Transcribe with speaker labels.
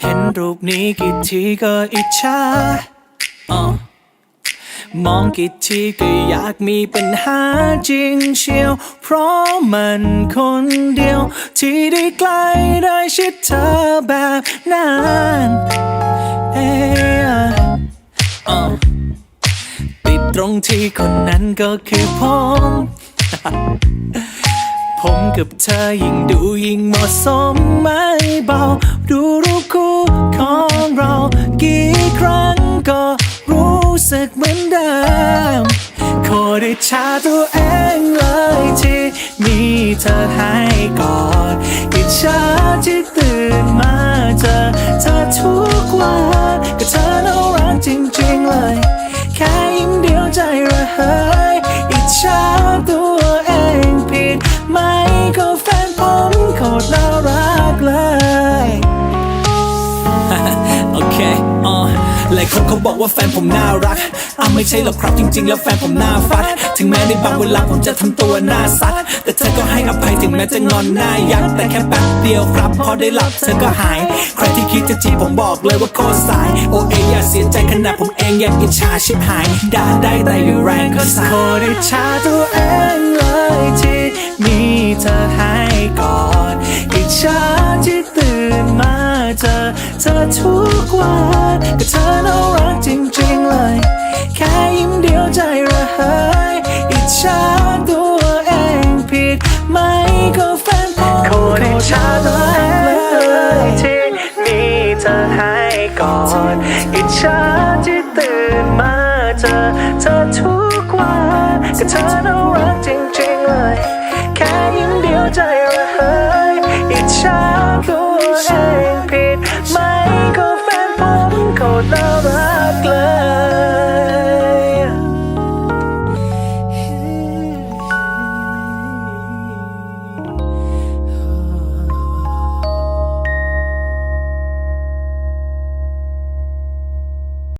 Speaker 1: เห็นรูปนี้กี่ทีก็อิจฉาอ่ามองกี่ทีก็อยากมีปัญหาจริงเชียว เพราะมันคนเดียว ที่ได้ใกล้ได้ชิดเธอแบบนั้นเอ้ยอะอะติดตรงที่คนนั้นก็คือผมผมกับเธอยิ่งดูยิ่งเหมาะสมไม่เบา ดูรูปคู่ของเรากี่ครั้งก็รู้สึกเหมือนเดิมขอได้ชาตัวเองเลยที่มีเธอให้กอดอิจฉาที่ตื่นมา เคอ๋อหลายคนเขาบอกว่าแฟนผมน่ารักอ้าไม่ใช่หรอกครับจริง ๆ แล้วแฟนผมน่าฟัด ถึงแม้ในบางเวลาผมจะทำตัวน้าซัด แต่เธอก็ให้อภัยถึงแม้จะงอนหน้ายักแต่แค่แป๊บเดียวครับพอได้หลับเธอก็หาย ใครที่คิดจะจีบผมบอกเลยว่าโคตรสาย โอเออย่าเสียใจขนาดผมเองยังอิจฉาชิบหาย ด่าได้แต่อยู่แรงก็สายโคตรอิจฉาตัวเองเลยที่มีเธอให้กอดอิจฉาที่ตื่นมาเจอ เธอทุกวันก็เธอน่ารักจริงๆเลย แค่ยิ้มเดียวใจระเหยอิจฉาตัวเองผิดไหมก็แฟนผมโคตรอิจฉาตัวเองเลยที่มีเธอให้กอดอิจฉาที่ตื่นมาเจอเธอทุกวันก็เธอน่ารักจริงๆเลย แค่ยิ้มเดียวใจระเหยอิจฉาตัวเอง ไหมก็